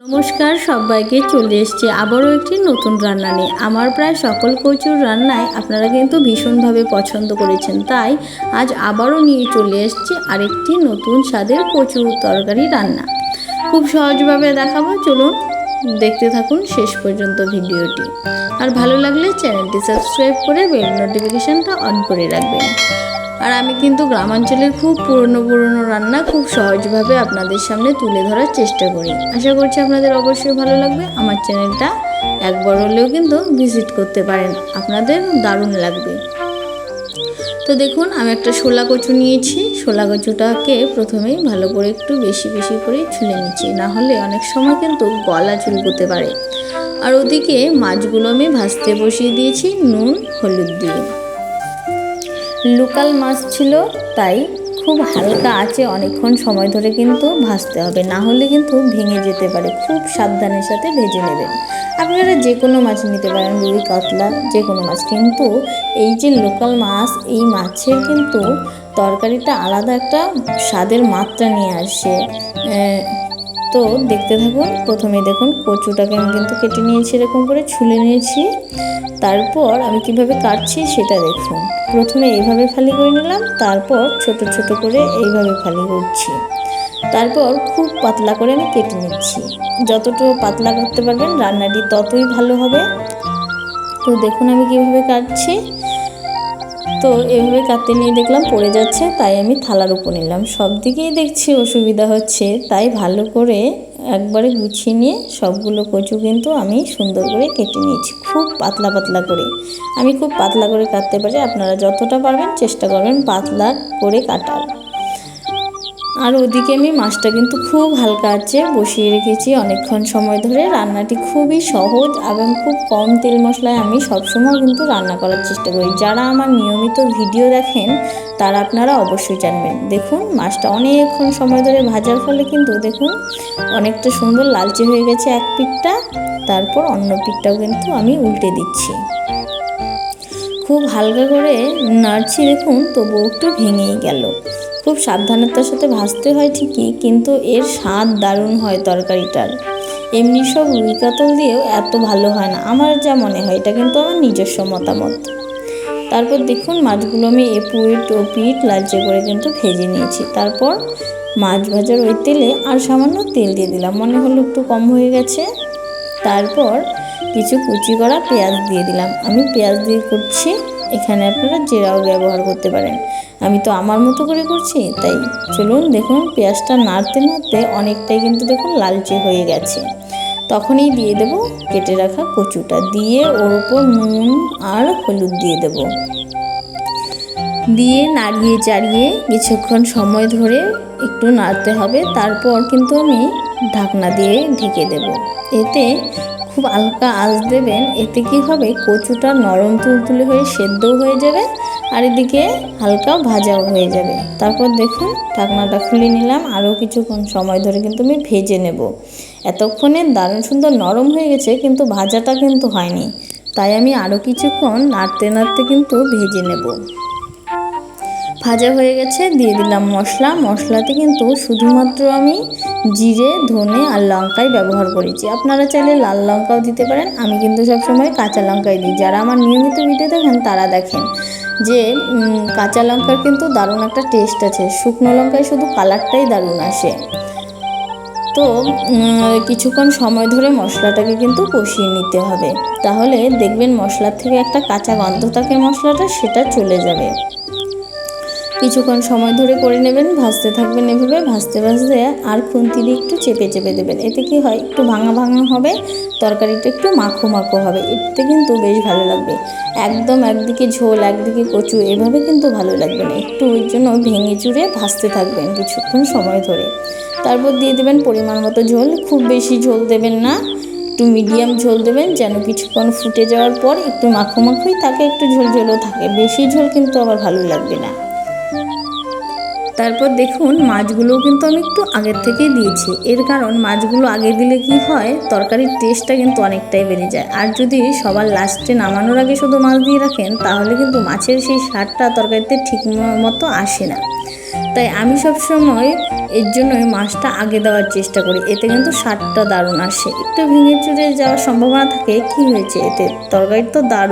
নমস্কার, সবাইকে চলে এসেছি আবারও একটি নতুন রান্না নিয়ে। আমার প্রায় সকল কচুর রান্নায় আপনারা কিন্তু ভীষণভাবে পছন্দ করেছেন। তাই আজ আবারও নিয়ে চলে এসেছি আরেকটি নতুন স্বাদের কচুর তরকারি রান্না। খুব সহজভাবে দেখাবো, চলুন দেখতে থাকুন শেষ পর্যন্ত ভিডিওটি। আর ভালো লাগলে চ্যানেলটি সাবস্ক্রাইব করে বেল নোটিফিকেশানটা অন করে রাখবেন। আর আমি কিন্তু গ্রামাঞ্চলের খুব পুরনো পুরনো রান্না খুব সহজভাবে আপনাদের সামনে তুলে ধরার চেষ্টা করি। আশা করছি আপনাদের অবশ্যই ভালো লাগবে। আমার চ্যানেলটা একবার হলেও কিন্তু ভিজিট করতে পারেন। আপনাদের দারুণ লাগবে। তো দেখুন, আমি একটা শোলা কচু নিয়েছি। শোলা কচুটাকে প্রথমেই ভালো করে একটু বেশি বেশি করে ছুলে নিচ্ছি। না হলে অনেক সময় কিন্তু গলা চুলকোতে পারে। আর ওদিকে মাছগুলো আমি ভাজতে বসিয়ে দিয়েছি নুন, হলুদ দিয়ে। লোকাল মাছ ছিল, তাই খুব হালকা আছে অনেকক্ষণ সময় ধরে কিন্তু ভাজতে হবে। না হলে কিন্তু ভেঙে যেতে পারে। খুব সাবধানের সাথে ভেজে নেবেন আপনারা যে কোনো মাছ নিতে পারেন, রুই, কাতলা যে কোনো মাছ। কিন্তু এই যে লোকাল মাছ, এই মাছের কিন্তু তরকারিটা আলাদা একটা স্বাদের মাত্রা নিয়ে আসে। তো দেখতে থাকুন, প্রথমে দেখুন কচুটাকে আমি কিন্তু কেটে নিয়েছি এরকম করে, ছুলে নিয়েছি। তারপর আমি কীভাবে কাটছি সেটা দেখুন। প্রথমে এইভাবে ফালি করে নিলাম, তারপর ছোট ছোট করে এইভাবে ফালি করছি। তারপর খুব পাতলা করে আমি কেটে নিচ্ছি। যতটুকু পাতলা করতে পারবেন, রান্নাটি ততই ভালো হবে। তো দেখুন আমি কীভাবে কাটছি। তো এভাবে কাটতে নিয়ে দেখলাম পড়ে যাচ্ছে, তাই আমি থালার উপর নিলাম। সব দিকেই দেখছি অসুবিধা হচ্ছে, তাই ভালো করে একবারে গুছিয়ে নিয়ে সবগুলো কচু কিন্তু আমি সুন্দর করে কেটে নিয়েছি, খুব পাতলা পাতলা করে। আমি খুব পাতলা করে কাটতে পারি, আপনারা যতটা পারবেন চেষ্টা করবেন পাতলা করে কাটার। আর ওদিকে আমি মাছটা কিন্তু খুব হালকা আছে বসিয়ে রেখেছি অনেকক্ষণ সময় ধরে। রান্নাটি খুবই সহজ এবং খুব কম তেল মশলায় আমি সবসময় কিন্তু রান্না করার চেষ্টা করি। যারা আমার নিয়মিত ভিডিও দেখেন, তারা আপনারা অবশ্যই জানবেন। দেখুন, মাছটা অনেকক্ষণ সময় ধরে ভাজার ফলে কিন্তু দেখুন, অনেকটা সুন্দর লালচে হয়ে গেছে এক পিঠটা। তারপর অন্য পিঠটাও কিন্তু আমি উল্টে দিচ্ছি। খুব হালকা করে নাড়ছি, দেখুন, তবুও একটু ভেঙেই গেল। খুব সাবধানতার সাথে ভাজতে হয় ঠিকই, কিন্তু এর স্বাদ দারুণ হয় তরকারিটার। এমনি সব রুই কাতল দিয়েও এত ভালো হয় না, আমার যা মনে হয়, এটা কিন্তু আমার নিজস্ব মতামত। তারপর দেখুন, মাছগুলো আমি এ পুইট ও পিট লালচে করে কিন্তু ভেজে নিয়েছি। তারপর মাছ ভাজার ওই তেলে আর সামান্য তেল দিয়ে দিলাম, মনে হলো একটু কম হয়ে গেছে। তারপর কিছু কুচি করা পেঁয়াজ দিয়ে দিলাম। আমি পেঁয়াজ দিয়ে করছি এখানে আপনারা জেরাও ব্যবহার করতে পারেন। আমি তো আমার মতো করে করছি, তাই চলুন দেখুন পেঁয়াজটা নাড়তে নাড়তে অনেকটাই কিন্তু দেখুন লালচে হয়ে গেছে। তখনই দিয়ে দেব কেটে রাখা কচুটা, দিয়ে ওর ওপর নুন আর হলুদ দিয়ে দেব। দিয়ে নাড়িয়ে চাড়িয়ে কিছুক্ষণ সময় ধরে একটু নাড়তে হবে, তারপর কিন্তু আমি ঢাকনা দিয়ে ঢেকে দেব। এতে খুব হালকা আঁচ দেবেন, এতে কি হবে? কচুটা নরম তুলতুলে হয়ে সেদ্ধও হয়ে যাবে আর এদিকে হালকা ভাজাও হয়ে যাবে। তারপর দেখুন, ঢাকনাটা খুলে নিলাম। আরও কিছুক্ষণ সময় ধরে কিন্তু আমি ভেজে নেব। এতক্ষণে দারুণ সুন্দর নরম হয়ে গেছে, কিন্তু ভাজাটা কিন্তু হয়নি। তাই আমি আরও কিছুক্ষণ নাড়তে নাড়তে কিন্তু ভেজে নেব। ভাজা হয়ে গেছে, দিয়ে দিলাম মশলা। মশলাতে কিন্তু শুধুমাত্র আমি জিরে, ধনে আর লঙ্কাই ব্যবহার করেছি। আপনারা চাইলে লাল লঙ্কাও দিতে পারেন, আমি কিন্তু সবসময় কাঁচা লঙ্কাই দিই। যারা আমার নিয়মিত ভিডিও দেখেন, তারা দেখেন যে কাঁচা লঙ্কার কিন্তু দারুণ একটা টেস্ট আছে। শুকনো লঙ্কায় শুধু কালারটাই দারুণ আসে। তো কিছুক্ষণ সময় ধরে মশলাটাকে কিন্তু কষিয়ে নিতে হবে। তাহলে দেখবেন মশলার থেকে একটা কাঁচা গন্ধ থাকে মশলাটা, সেটা চলে যাবে। কিছুক্ষণ সময় ধরে করে নেবেন, ভাজতে থাকবেন এভাবে, ভাজতে ভাজতে আর খুন্তি দিয়ে একটু চেপে চেপে দেবেন। এতে কি হয়? একটু ভাঙা ভাঙা হবে, তরকারিটা একটু মাখো মাখো হবে। এতে কিন্তু বেশ ভালো লাগবে। একদম একদিকে ঝোল, একদিকে কচু, এভাবে কিন্তু ভালো লাগবে না। একটু ওই জন্য ভেঙে চুড়ে ভাজতে থাকবেন কিছুক্ষণ সময় ধরে। তারপর দিয়ে দেবেন পরিমাণ মতো ঝোল। খুব বেশি ঝোল দেবেন না। একটু মিডিয়াম ঝোল দেবেন যেন কিছুক্ষণ ফুটে যাওয়ার পর একটু মাখো মাখোই থাকে একটু ঝোল ঝোলও থাকে। বেশি ঝোল কিন্তু আবার ভালো লাগবে না। তারপর দেখুন, মাছগুলোও কিন্তু আমি একটু আগের থেকেই দিয়েছি। এর কারণ, মাছগুলো আগে দিলে কি হয়, তরকারির টেস্টটা কিন্তু অনেকটাই বেড়ে যায়। আর যদি সবার লাস্টে নামানোর আগে শুধু মাছ দিয়ে রাখেন, তাহলে কিন্তু মাছের সেই স্বাদটা তরকারিতে ঠিক মতো আসে না। তাই আমি সবসময় এর জন্যই মাছটা আগে দেওয়ার চেষ্টা করি। এতে কিন্তু স্বাদটা দারুণ আসে। একটু ভেঙে চুরে যাওয়ার সম্ভাবনা থাকে। কি হয়েছে? এতে তরকারি তো দারুণ।